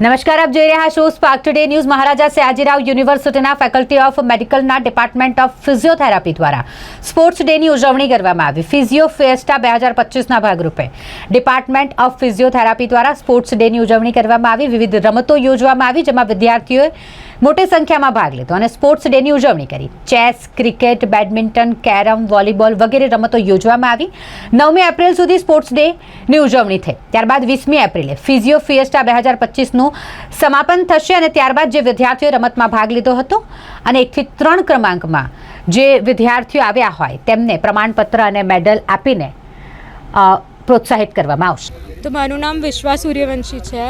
નમસ્કાર, આપ જોઈ રહ્યા છો Spark Today news Maharaja Sayajirao યુનિવર્સિટીના ફેકલ્ટી ઓફ મેડિકલના ડિપાર્ટમેન્ટ ઓફ ફિઝિયોથેરાપી દ્વારા સ્પોર્ટ્સ ડેની ઉજવણી કરવામાં આવી. ફિઝિયો ફેસ્ટા બે હજાર પચીસના ભાગરૂપે ડિપાર્ટમેન્ટ ઓફ ફિઝિયોથેરાપી દ્વારા સ્પોર્ટ્સ ડેની ઉજવણી કરવામાં આવી. વિવિધ રમતો યોજવામાં આવી, જેમાં વિદ્યાર્થીઓએ મોટી સંખ્યામાં ભાગ લીધો અને સ્પોર્ટ્સ ડેની ઉજવણી કરી. Chess, cricket, badminton, carrom, volleyball વગેરે રમતો યોજવામાં આવી. નવમી એપ્રિલ સુધી સ્પોર્ટ્સ ડેની ઉજવણી થઈ. ત્યારબાદ વીસમી એપ્રિલે ફિઝિયો ફિએસ્ટા બે હજાર પચીસનું સમાપન થશે અને ત્યારબાદ જે વિદ્યાર્થીઓએ રમતમાં ભાગ લીધો હતો અને એકથી ત્રણ ક્રમાંકમાં જે વિદ્યાર્થીઓ આવ્યા હોય તેમને પ્રમાણપત્ર અને મેડલ આપીને પ્રોત્સાહિત કરવામાં આવશે. તો મારું નામ વિશ્વા સૂર્યવંશી છે.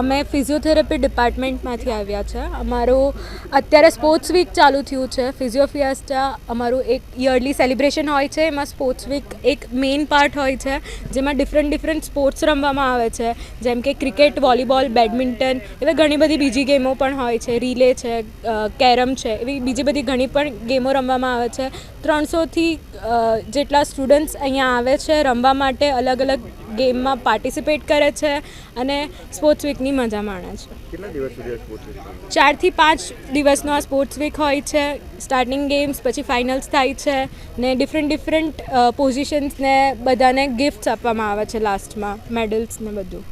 અમે ફિઝિયોથેરાપી ડિપાર્ટમેન્ટમાંથી આવ્યા છે. અમારું અત્યારે સ્પોર્ટ્સ વીક ચાલુ થયું છે. ફિઝિયોફિયાસ્ટા અમારું એક યરલી સેલિબ્રેશન હોય છે. એમાં સ્પોર્ટ્સ વીક એક મેઇન પાર્ટ હોય છે, જેમાં ડિફરન્ટ ડિફરન્ટ સ્પોર્ટ્સ રમવામાં આવે છે. જેમ કે ક્રિકેટ, વોલીબોલ, બેડમિન્ટન એવી ઘણી બધી બીજી ગેમો પણ હોય છે. રીલે છે કેરમ છે એવી બીજી બધી ઘણી પણ ગેમો રમવામાં આવે છે. ત્રણસોથી જેટલા સ્ટુડન્ટ્સ અહીંયા આવે છે રમવા માટે અલગ અલગ ગેમમાં પાર્ટિસિપેટ કરે છે અને સ્પોર્ટ્સ વીકની મજા માણે છે. કેટલા દિવસ સુધી સ્પોર્ટ્સ વીક ચારથી પાંચ દિવસનો આ સ્પોર્ટ્સ વીક હોય છે. સ્ટાર્ટિંગ ગેમ્સ પછી ફાઇનલ્સ થાય છે ને ડિફરન્ટ ડિફરન્ટ પોઝિશન્સને બધાને ગિફ્ટ્સ આપવામાં આવે છે લાસ્ટમાં મેડલ્સ ને બધું.